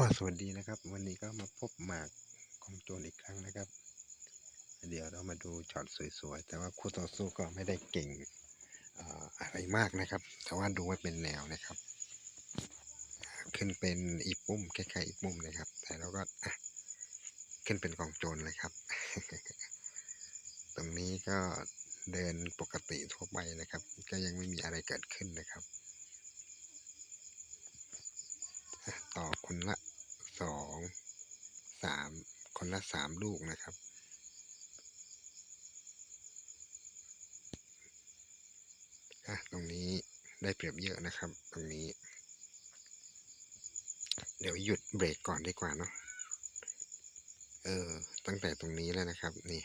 ก็สวัสดีนะครับ วันนี้ก็มาพบหมากของโจรอีกครั้งนะครับ เดี๋ยวเรามาดูช็อตสวยๆ แต่ว่าคู่ต่อสู้ก็ไม่ได้เก่งอะไรมากนะครับ แต่ว่าดูไว้เป็นแนวนะครับ ขึ้นเป็นอีปุ้มคล้ายๆอีปุ้มนะครับ แต่เราก็ขึ้นเป็นกองโจรเลยครับ ตรงนี้ก็เดินปกติทั่วไปนะครับ ก็ยังไม่มีอะไรเกิดขึ้นนะครับต่อคนละ คนละสามลูกนะครับอะตรงนี้ได้เปรียบเยอะนะครับ ตรงนี้ เดี๋ยวหยุดเบรกก่อนดีกว่าเนาะ เออ ตั้งแต่ตรงนี้แล้วนะครับ นี่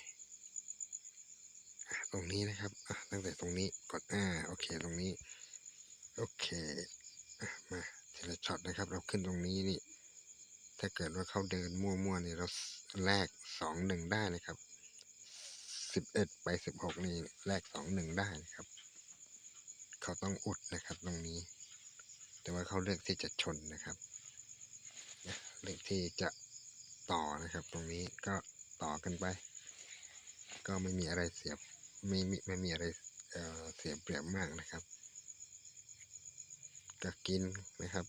ตรงนี้นะครับอะตั้งแต่ตรงนี้ กด อ่า โอเค ตรงนี้ โอเค มาทีละช็อตนะครับ เราขึ้นตรงนี้นี่ ถ้าเกิดว่าเขาเดินมั่วๆนี่เราแลกสองหนึ่งได้นะครับสิบเอ็ดไปสิบหกนี่แลกสองหนึ่งได้นะครับ เขาต้องอุดนะครับตรงนี้ แต่ว่าเขาเลือกที่จะชนนะครับเลือกที่จะต่อนะครับ ตรงนี้ก็ต่อกันไป ก็ไม่มีอะไรเสียบไม่มีไม่มีอะไรเเสียเปรียบมากนะครับ ก็กินนะครับ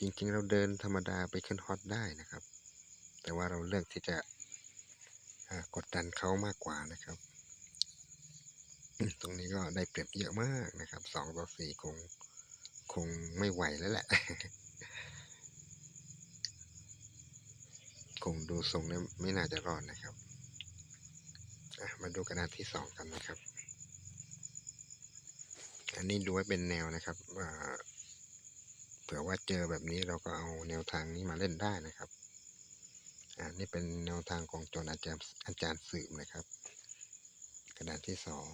จริงๆ เราเดินธรรมดาไปขึ้นฮอตได้นะครับ แต่ว่าเราเลือกที่จะกดดันเขามากกว่านะครับ ตรงนี้ก็ได้เปรียบเยอะมากนะครับสองต่อสี่คงคงไม่ไหวแล้วแหละ คงดูทรงแล้วไม่น่าจะรอดนะครับ มาดูกระดานที่สองกันนะครับ อันนี้ดูไว้เป็นแนวนะครับ ผื่อว่าเจอแบบนี้เราก็เอาแนวทางนี้มาเล่นได้นะครับ อ่า นี่เป็นแนวทางของโจนอาจารย์อาจารย์สืบนะครับ กระดานที่สอง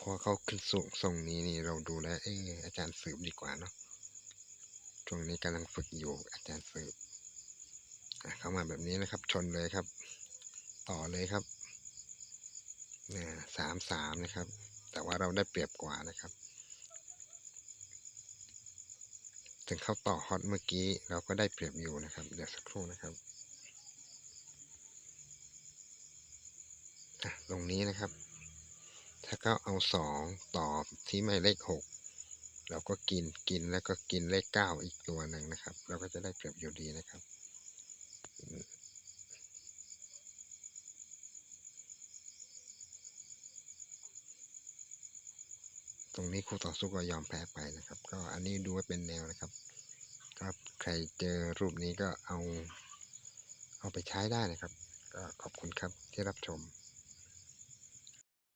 พอเขาขึ้นสูงทรงนี้นี่เราดูแล้ว เอออาจารย์สืบดีกว่าเนาะ ช่วงนี้กำลังฝึกอยู่อาจารย์สืบ อะเข้ามาแบบนี้นะครับ ชนเลยครับ ต่อเลยครับเนี่ยสามสามนะครับ แต่ว่าเราได้เปรียบกว่านะครับ ถึงเข้าต่อฮอตเมื่อกี้ เราก็ได้เปรียบอยู่นะครับ เดี๋ยวสักครู่นะครับตรงนี้นะครับ ถ้าเขาเอาสองต่อที่ไม่เลขหกเราก็กินกินแล้วก็กินเลขเก้าอีกตัวหนึ่งนะครับ เราก็จะได้เปรียบอยู่ดีนะครับ ตรงนี้คู่ต่อสู้ก็ยอมแพ้ไปนะครับ ก็อันนี้ดูว่าเป็นแนวนะครับครับใครเจอรูปนี้ก็เอา เอาไปใช้ได้นะครับ ก็ขอบคุณครับที่รับชม